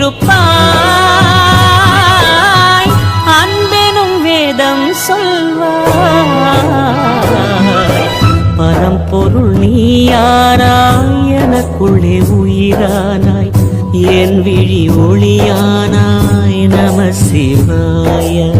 இருப்பாய். அன்பெனும் வேதம் சொல்வாய். பரம்பொருள் நீயானாய் எனக்குள்ளே உயிரானாய். என் விழி ஒளியானாய் நம சிவாய